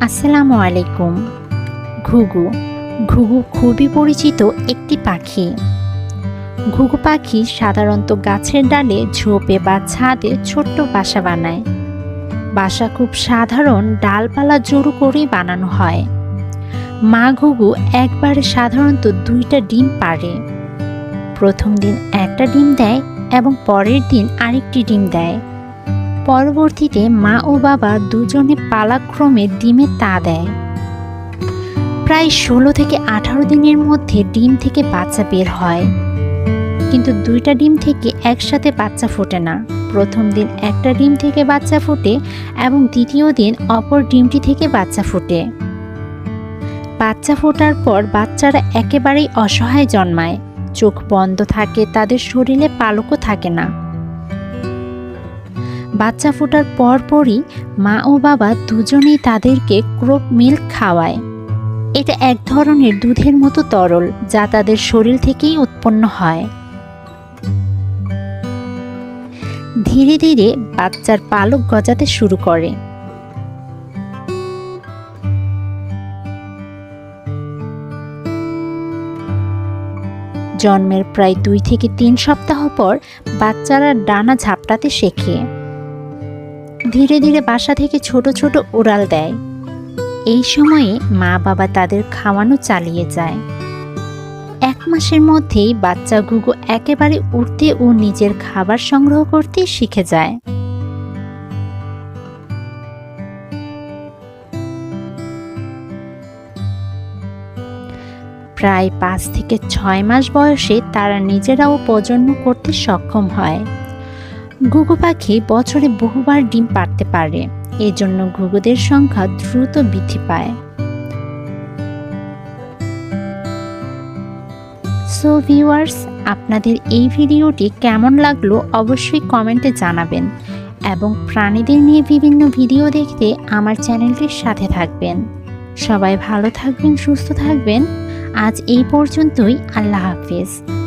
আসসালামু আলাইকুম। ঘুঘু। ঘুঘু খুবই পরিচিত একটি পাখি। ঘুঘু পাখি সাধারণত গাছের ডালে, ঝোপে বা ছাদে ছোট্ট বাসা বানায়। বাসা খুব সাধারণ, ডালপালা জড়ো করেই বানানো হয়। মা ঘুঘু একবারে সাধারণত দুইটা ডিম পারে প্রথম দিন একটা ডিম দেয় এবং পরের দিন আরেকটি ডিম দেয়। পরবর্তীতে মা ও বাবা দুজনে পালাক্রমে ডিমে তা দেয়। প্রায় ষোলো থেকে আঠারো দিনের মধ্যে ডিম থেকে বাচ্চা বের হয়। কিন্তু দুইটা ডিম থেকে একসাথে বাচ্চা ফোটে না। প্রথম দিন একটা ডিম থেকে বাচ্চা ফোটে এবং দ্বিতীয় দিন অপর ডিমটি থেকে বাচ্চা ফোটে। বাচ্চা ফোটার পর বাচ্চারা একেবারেই অসহায় জন্মায়। চোখ বন্ধ থাকে, তাদের শরীরে পালকও থাকে না। বাচ্চা ফোটার পরপরই মা ও বাবা দুজনেই তাদেরকে ক্রোপ মিল্ক খাওয়ায়। এটা এক ধরনের দুধের মতো তরল, যা তাদের শরীর থেকেই উৎপন্ন হয়। ধীরে ধীরে বাচ্চার পালক গজাতে শুরু করে। জন্মের প্রায় দুই থেকে তিন সপ্তাহ পর বাচ্চারা ডানা ঝাপটাতে শেখে। ধীরে ধীরে বাসা থেকে ছোট ছোট উড়াল দেয়। এই সময়ে মা বাবা তাদের খাওয়ানো চালিয়ে যায়। এক মাসের মধ্যেই বাচ্চা ঘুঘু একেবারে উঠতে ও নিজের খাবার সংগ্রহ করতে শিখে যায়। প্রায় পাঁচ থেকে ছয় মাস বয়সে তারা নিজেরাও প্রজন্ম করতে সক্ষম হয়। ঘুঘু পাখি বছরে বহুবার ডিম পাড়তে পারে। এজন্য ঘুঘুদের সংখ্যা দ্রুত বৃদ্ধি পায়। সো ভিউয়ার্স আপনাদের এই ভিডিওটি কেমন লাগল অবশ্যই কমেন্টে জানাবেন এবং প্রাণীদের নিয়ে বিভিন্ন ভিডিও দেখতে আমার চ্যানেলটির সাথে থাকবেন। সবাই ভালো থাকবেন, সুস্থ থাকবেন। আজ এই পর্যন্তই, আল্লাহ হাফিজ।